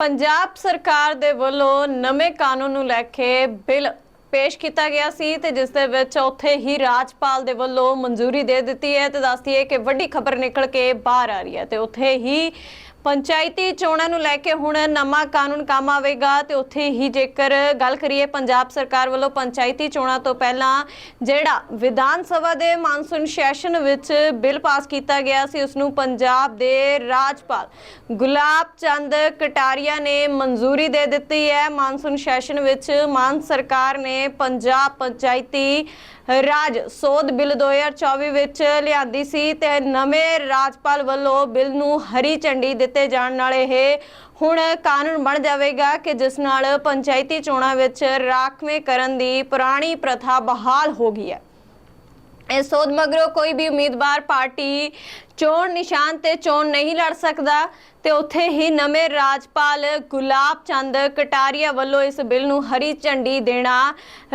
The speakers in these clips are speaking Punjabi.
ਪੰਜਾਬ ਸਰਕਾਰ ਦੇ ਵੱਲੋਂ ਨਵੇਂ ਕਾਨੂੰਨ ਨੂੰ ਲੈ ਕੇ ਬਿੱਲ ਪੇਸ਼ ਕੀਤਾ ਗਿਆ ਸੀ ਤੇ ਜਿਸ ਦੇ ਵਿੱਚ ਉੱਥੇ ਹੀ ਰਾਜਪਾਲ ਦੇ ਵੱਲੋਂ ਮਨਜ਼ੂਰੀ ਦੇ ਦਿੱਤੀ ਹੈ ਤੇ ਦੱਸਦੀ ਹੈ ਕਿ ਵੱਡੀ ਖਬਰ ਨਿਕਲ ਕੇ ਬਾਹਰ ਆ ਰਹੀ ਹੈ ਤੇ ਉੱਥੇ ਹੀ ਪੰਚਾਇਤੀ ਚੋਣਾਂ ਨੂੰ ਲੈ ਕੇ ਹੁਣ ਨਵਾਂ ਕਾਨੂੰਨ ਕੰਮ ਆਵੇਗਾ ਤੇ ਉੱਥੇ ਹੀ ਜੇਕਰ ਗੱਲ ਕਰੀਏ ਪੰਜਾਬ ਸਰਕਾਰ ਵੱਲੋਂ ਪੰਚਾਇਤੀ ਚੋਣਾਂ ਤੋਂ ਪਹਿਲਾਂ ਜਿਹੜਾ ਵਿਧਾਨ ਸਭਾ ਦੇ ਮਾਨਸੂਨ ਸੈਸ਼ਨ ਵਿੱਚ ਬਿੱਲ ਪਾਸ ਕੀਤਾ ਗਿਆ ਸੀ, ਉਸ ਨੂੰ ਪੰਜਾਬ ਦੇ ਰਾਜਪਾਲ ਗੁਲਾਬ ਚੰਦ ਕਟਾਰੀਆ ਨੇ ਮਨਜ਼ੂਰੀ ਦੇ ਦਿੱਤੀ ਹੈ। ਮਾਨਸੂਨ ਸੈਸ਼ਨ ਵਿੱਚ ਮਾਨ ਸਰਕਾਰ ਨੇ ਪੰਜਾਬ ਪੰਚਾਇਤੀ ਰਾਜ ਸੋਧ ਬਿੱਲ 2024 ਵਿੱਚ ਲਿਆਂਦੀ ਸੀ ਤੇ ਨਵੇਂ ਰਾਜਪਾਲ ਵੱਲੋਂ ਬਿੱਲ ਨੂੰ ਹਰੀ ਝੰਡੀ ਦਿੱਤੇ ਜਾਣ ਨਾਲ ਇਹ ਹੁਣ ਕਾਨੂੰਨ ਬਣ ਜਾਵੇਗਾ ਕਿ ਜਿਸ ਨਾਲ ਪੰਚਾਇਤੀ ਚੋਣਾਂ ਵਿੱਚ ਰਾਖਵੇਂ ਕਰਨ ਦੀ ਪੁਰਾਣੀ ਪ੍ਰਥਾ ਬਹਾਲ ਹੋ ਗਈ ਹੈ। ਇਸ ਸੋਧ ਮਗਰੋਂ ਕੋਈ ਵੀ ਉਮੀਦਵਾਰ ਪਾਰਟੀ ਚੋਣ ਨਿਸ਼ਾਨ ਤੇ ਚੋਣ ਨਹੀਂ ਲੜ ਸਕਦਾ ਤੇ ਉੱਥੇ ਹੀ ਨਵੇਂ ਰਾਜਪਾਲ ਗੁਲਾਬ ਚੰਦ ਕਟਾਰੀਆ ਵੱਲੋਂ ਇਸ ਬਿੱਲ ਨੂੰ ਹਰੀ ਝੰਡੀ ਦੇਣਾ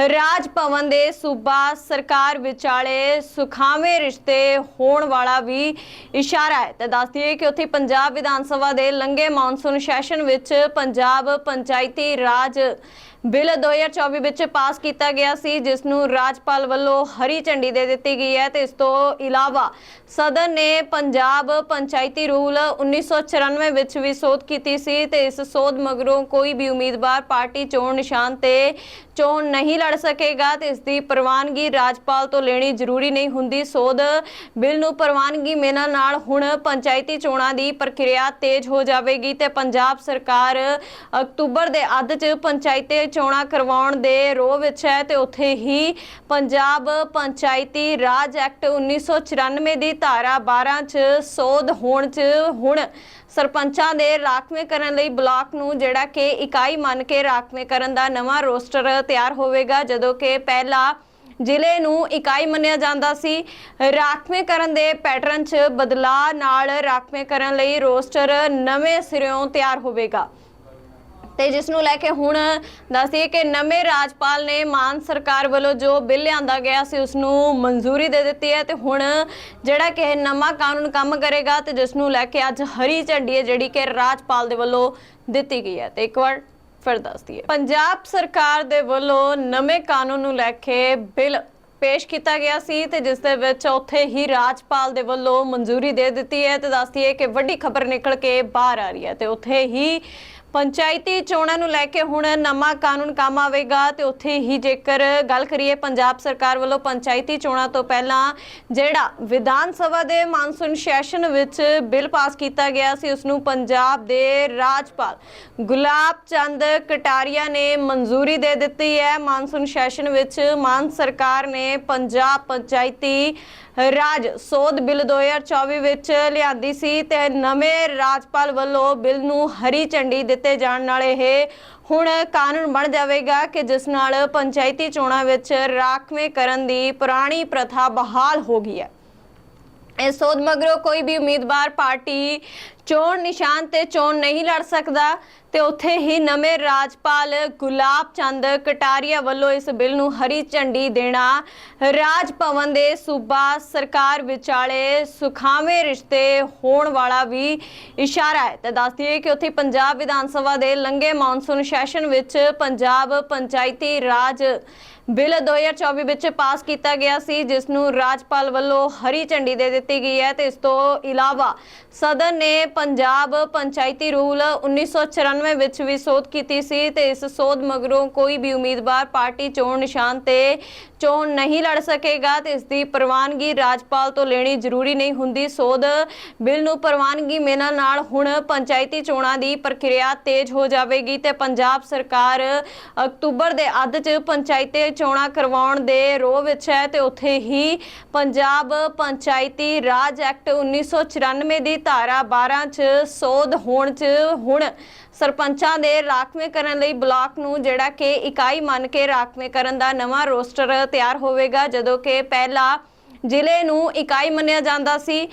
ਰਾਜ ਭਵਨ ਦੇ ਸੂਬਾ ਸਰਕਾਰ ਵਿਚਾਲੇ ਸੁਖਾਵੇਂ ਰਿਸ਼ਤੇ ਹੋਣ ਵਾਲਾ ਵੀ ਇਸ਼ਾਰਾ ਹੈ। ਤੇ ਦੱਸ ਦਈਏ ਕਿ ਉੱਥੇ ਪੰਜਾਬ ਵਿਧਾਨ ਸਭਾ ਦੇ ਲੰਗੇ ਮੌਨਸੂਨ ਸੈਸ਼ਨ ਵਿੱਚ ਪੰਜਾਬ ਪੰਚਾਇਤੀ ਰਾਜ ਬਿੱਲ 2024 ਵਿੱਚ ਪਾਸ ਕੀਤਾ ਗਿਆ ਸੀ, ਜਿਸ ਨੂੰ ਰਾਜਪਾਲ ਵੱਲੋਂ ਹਰੀ ਝੰਡੀ ਦੇ ਦਿੱਤੀ ਗਈ ਹੈ ਤੇ ਇਸ ਤੋਂ ਇਲਾਵਾ ਸਦਨ ਨੇ ਪੰਜਾਬ ਪੰਚਾਇਤੀ ਰੂਲ 1994 ਵਿੱਚ ਵੀ ਸੋਧ ਕੀਤੀ ਸੀ ਤੇ ਇਸ ਸੋਧ ਮਗਰੋਂ ਕੋਈ ਵੀ ਉਮੀਦਵਾਰ ਪਾਰਟੀ ਚੋਣ ਨਿਸ਼ਾਨ ਤੇ ਚੋਣ ਨਹੀਂ ਲੜ ਸਕੇਗਾ ਤੇ ਇਸ ਦੀ ਪ੍ਰਵਾਨਗੀ ਰਾਜਪਾਲ ਤੋਂ ਲੈਣੀ ਜ਼ਰੂਰੀ ਨਹੀਂ ਹੁੰਦੀ। ਸੋਧ ਬਿੱਲ ਨੂੰ ਪ੍ਰਵਾਨਗੀ ਮਿਲਣ ਨਾਲ ਹੁਣ ਪੰਚਾਇਤੀ ਚੋਣਾਂ ਦੀ ਪ੍ਰਕਿਰਿਆ ਤੇਜ਼ ਹੋ ਜਾਵੇਗੀ ਤੇ ਪੰਜਾਬ ਸਰਕਾਰ ਅਕਤੂਬਰ ਦੇ ਅੱਧ 'ਚ ਪੰਚਾਇਤੀ ਚੋਣਾਂ ਕਰਵਾਉਣ ਦੇ ਰੋਹ ਵਿੱਚ ਹੈ ਤੇ ਉੱਥੇ ਹੀ ਪੰਜਾਬ ਪੰਚਾਇਤੀ ਰਾਜ ਐਕਟ 1994 ਦੀ ਧਾਰਾ 12 'ਚ ਸੋਧ ਹੋਣ 'ਚ ਹੁਣ ਸਰਪੰਚਾਂ ਦੇ ਰਾਖਵੇਂ ਕਰਨ ਲਈ ਬਲਾਕ ਨੂੰ ਜਿਹੜਾ ਕਿ ਇਕਾਈ ਮੰਨ ਕੇ ਰਾਖਵੇਂ ਕਰਨ ਦਾ ਨਵਾਂ ਰੋਸਟਰ ਤਿਆਰ ਹੋਵੇਗਾ, ਜਦੋਂ ਕਿ ਪਹਿਲਾ ਜ਼ਿਲ੍ਹੇ ਨੂੰ ਇਕਾਈ ਮੰਨਿਆ ਜਾਂਦਾ ਸੀ। ਰਾਖਵੇਂ ਕਰਨ ਦੇ ਪੈਟਰਨ 'ਚ ਬਦਲਾਅ ਨਾਲ ਰਾਖਵੇਂ ਕਰਨ ਲਈ ਰੋਸਟਰ ਨਵੇਂ ਸਿਰਿਓਂ ਤਿਆਰ ਹੋਵੇਗਾ। ਤੇ ਜਿਸ ਨੂੰ ਲੈ ਕੇ ਹੁਣ ਦੱਸੀਏ ਕਿ ਨਵੇਂ ਰਾਜਪਾਲ ਨੇ ਮਾਨ ਸਰਕਾਰ ਵੱਲੋਂ ਜੋ ਬਿੱਲ ਲਿਆਂਦਾ ਗਿਆ ਸੀ, ਉਸ ਨੂੰ ਮਨਜ਼ੂਰੀ ਦੇ ਦਿੱਤੀ ਹੈ ਤੇ ਹੁਣ ਜਿਹੜਾ ਕਿ ਇਹ ਨਵਾਂ ਕਾਨੂੰਨ ਕੰਮ ਕਰੇਗਾ ਤੇ ਜਿਸ ਨੂੰ ਲੈ ਕੇ ਅੱਜ ਹਰੀ ਝੰਡੀ ਹੈ ਜਿਹੜੀ ਕਿ ਰਾਜਪਾਲ ਦੇ ਵੱਲੋਂ ਦਿੱਤੀ ਗਈ ਹੈ। ਤੇ ਇੱਕ ਵਾਰ ਫਿਰ ਦੱਸਦੀ ਦਈਏ ਪੰਜਾਬ ਸਰਕਾਰ ਦੇ ਵੱਲੋਂ ਨਵੇਂ ਕਾਨੂੰਨ ਨੂੰ ਲੈ ਕੇ ਬਿੱਲ ਪੇਸ਼ ਕੀਤਾ ਗਿਆ ਸੀ ਤੇ ਜਿਸ ਦੇ ਵਿੱਚ ਉੱਥੇ ਹੀ ਰਾਜਪਾਲ ਦੇ ਵੱਲੋਂ ਮਨਜ਼ੂਰੀ ਦੇ ਦਿੱਤੀ ਹੈ ਤੇ ਦੱਸਦੀ ਹੈ ਕਿ ਵੱਡੀ ਖਬਰ ਨਿਕਲ ਕੇ ਬਾਹਰ ਆ ਰਹੀ ਹੈ ਤੇ ਉੱਥੇ ਹੀ ਪੰਚਾਇਤੀ ਚੋਣਾਂ ਨੂੰ ਲੈ ਕੇ ਹੁਣ ਨਵਾਂ ਕਾਨੂੰਨ ਕੰਮ ਆਵੇਗਾ ਤੇ ਉੱਥੇ ਹੀ ਜੇਕਰ ਗੱਲ ਕਰੀਏ ਪੰਜਾਬ ਸਰਕਾਰ ਵੱਲੋਂ ਪੰਚਾਇਤੀ ਚੋਣਾਂ ਤੋਂ ਪਹਿਲਾਂ ਜਿਹੜਾ ਵਿਧਾਨ ਸਭਾ ਦੇ ਮਾਨਸੂਨ ਸੈਸ਼ਨ ਵਿੱਚ ਬਿੱਲ ਪਾਸ ਕੀਤਾ ਗਿਆ ਸੀ, ਉਸ ਨੂੰ ਪੰਜਾਬ ਦੇ ਰਾਜਪਾਲ ਗੁਲਾਬ ਚੰਦ ਕਟਾਰੀਆ ਨੇ ਮਨਜ਼ੂਰੀ ਦੇ ਦਿੱਤੀ ਹੈ। ਮਾਨਸੂਨ ਸੈਸ਼ਨ ਵਿੱਚ ਮਾਨ ਸਰਕਾਰ ਨੇ ਪੰਜਾਬ ਪੰਚਾਇਤੀ ਰਾਜ ਸੋਧ ਬਿੱਲ 2024 ਵਿੱਚ ਲਿਆਂਦੀ ਸੀ ਤੇ ਨਵੇਂ ਰਾਜਪਾਲ ਵੱਲੋਂ ਬਿੱਲ ਨੂੰ ਹਰੀ ਝੰਡੀ ਦਿੱਤੇ ਜਾਣ ਨਾਲ ਇਹ ਹੁਣ ਕਾਨੂੰਨ ਬਣ ਜਾਵੇਗਾ ਕਿ ਜਿਸ ਨਾਲ ਪੰਚਾਇਤੀ ਚੋਣਾਂ ਵਿੱਚ ਰਾਖਵੇਂ ਕਰਨ ਦੀ ਪੁਰਾਣੀ ਪ੍ਰਥਾ ਬਹਾਲ ਹੋ ਗਈ ਹੈ। ਇਸ ਸੋਧ ਮਗਰੋਂ ਕੋਈ ਵੀ ਉਮੀਦਵਾਰ ਪਾਰਟੀ ਚੋਣ ਨਿਸ਼ਾਨ ਤੇ ਚੋਣ ਨਹੀਂ ਲੜ ਸਕਦਾ ਤੇ ਉੱਥੇ ਹੀ ਨਵੇਂ ਰਾਜਪਾਲ ਗੁਲਾਬ ਚੰਦ ਕਟਾਰੀਆ ਵੱਲੋਂ ਇਸ ਬਿੱਲ ਨੂੰ ਹਰੀ ਝੰਡੀ ਦੇਣਾ ਰਾਜ ਭਵਨ ਦੇ ਸੂਬਾ ਸਰਕਾਰ ਵਿਚਾਲੇ ਸੁਖਾਵੇਂ ਰਿਸ਼ਤੇ ਹੋਣ ਵਾਲਾ ਵੀ ਇਸ਼ਾਰਾ ਹੈ। ਤੇ ਦੱਸ ਦਈਏ ਕਿ ਉੱਥੇ ਪੰਜਾਬ ਵਿਧਾਨ ਸਭਾ ਦੇ ਲੰਗੇ ਮੌਨਸੂਨ ਸੈਸ਼ਨ ਵਿੱਚ ਪੰਜਾਬ ਪੰਚਾਇਤੀ ਰਾਜ ਬਿੱਲ 2024 ਵਿੱਚ ਪਾਸ ਕੀਤਾ ਗਿਆ ਸੀ, ਜਿਸ ਨੂੰ ਰਾਜਪਾਲ ਵੱਲੋਂ ਹਰੀ ਝੰਡੀ ਦੇ ਦਿੱਤੀ ਗਈ ਹੈ ਤੇ ਇਸ ਤੋਂ ਇਲਾਵਾ ਸਦਨ ਨੇ ਪੰਜਾਬ ਪੰਚਾਇਤੀ ਰੂਲ 1994 ਵਿੱਚ ਵੀ ਸੋਧ ਕੀਤੀ ਸੀ ਤੇ ਇਸ ਸੋਧ ਮਗਰੋਂ ਕੋਈ ਵੀ ਉਮੀਦਵਾਰ ਪਾਰਟੀ ਚੋਣ ਨਿਸ਼ਾਨ ਤੇ ਚੋਣ ਨਹੀਂ ਲੜ ਸਕੇਗਾ ਤੇ ਇਸ ਦੀ ਪ੍ਰਵਾਨਗੀ ਰਾਜਪਾਲ ਤੋਂ ਲੈਣੀ ਜ਼ਰੂਰੀ ਨਹੀਂ ਹੁੰਦੀ। ਸੋਧ ਬਿੱਲ ਨੂੰ ਪ੍ਰਵਾਨਗੀ ਮਿਲਣ ਨਾਲ ਹੁਣ ਪੰਚਾਇਤੀ ਚੋਣਾਂ ਦੀ ਪ੍ਰਕਿਰਿਆ ਤੇਜ਼ ਹੋ ਜਾਵੇਗੀ ਤੇ ਪੰਜਾਬ ਸਰਕਾਰ ਅਕਤੂਬਰ ਦੇ ਅੱਧ 'ਚ ਪੰਚਾਇਤੀ ਚੋਣਾਂ ਕਰਵਾਉਣ ਦੇ ਰੋਹ ਵਿੱਚ ਹੈ ਤੇ ਉੱਥੇ ਹੀ ਪੰਜਾਬ ਪੰਚਾਇਤੀ ਰਾਜ ਐਕਟ 1994 ਦੀ ਧਾਰਾ 12 'ਚ ਸੋਧ ਹੋਣ 'ਚ ਹੁਣ ਸਰਪੰਚਾਂ ਦੇ ਰਾਖਵੇਂ ਕਰਨ ਲਈ ਬਲਾਕ ਨੂੰ ਜਿਹੜਾ ਕਿ ਇਕਾਈ ਮੰਨ ਕੇ ਰਾਖਵੇਂ ਕਰਨ ਦਾ ਨਵਾਂ ਰੋਸਟਰ ਤਿਆਰ ਹੋਵੇਗਾ, ਜਦੋਂ ਕਿ ਪਹਿਲਾ ਜ਼ਿਲ੍ਹੇ ਨੂੰ ਇਕਾਈ ਮੰਨਿਆ ਜਾਂਦਾ ਸੀ।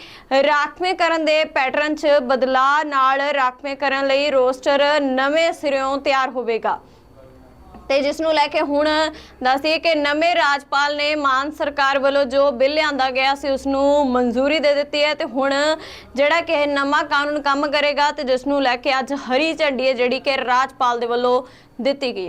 ਰਾਖਵੇਂ ਕਰਨ ਦੇ ਪੈਟਰਨ 'ਚ ਬਦਲਾਅ ਨਾਲ ਰਾਖਵੇਂ ਕਰਨ ਲਈ ਰੋਸਟਰ ਨਵੇਂ ਸਿਰਿਓਂ ਤਿਆਰ ਹੋਵੇਗਾ। ਤੇ ਜਿਸ ਨੂੰ ਲੈ ਕੇ ਹੁਣ ਦੱਸੀਏ ਕਿ ਨਵੇਂ ਰਾਜਪਾਲ ਨੇ ਮਾਨ ਸਰਕਾਰ ਵੱਲੋਂ ਜੋ ਬਿੱਲ ਲਿਆਂਦਾ ਗਿਆ ਸੀ, ਉਸ ਨੂੰ ਮਨਜ਼ੂਰੀ ਦੇ ਦਿੱਤੀ ਹੈ ਤੇ ਹੁਣ ਜਿਹੜਾ ਕਿ ਇਹ ਨਵਾਂ ਕਾਨੂੰਨ ਕੰਮ ਕਰੇਗਾ ਤੇ ਜਿਸ ਨੂੰ ਲੈ ਕੇ ਅੱਜ ਹਰੀ ਝੰਡੀ ਹੈ ਜਿਹੜੀ ਕਿ ਰਾਜਪਾਲ ਦੇ ਵੱਲੋਂ ਦਿੱਤੀ ਗਈ ਹੈ।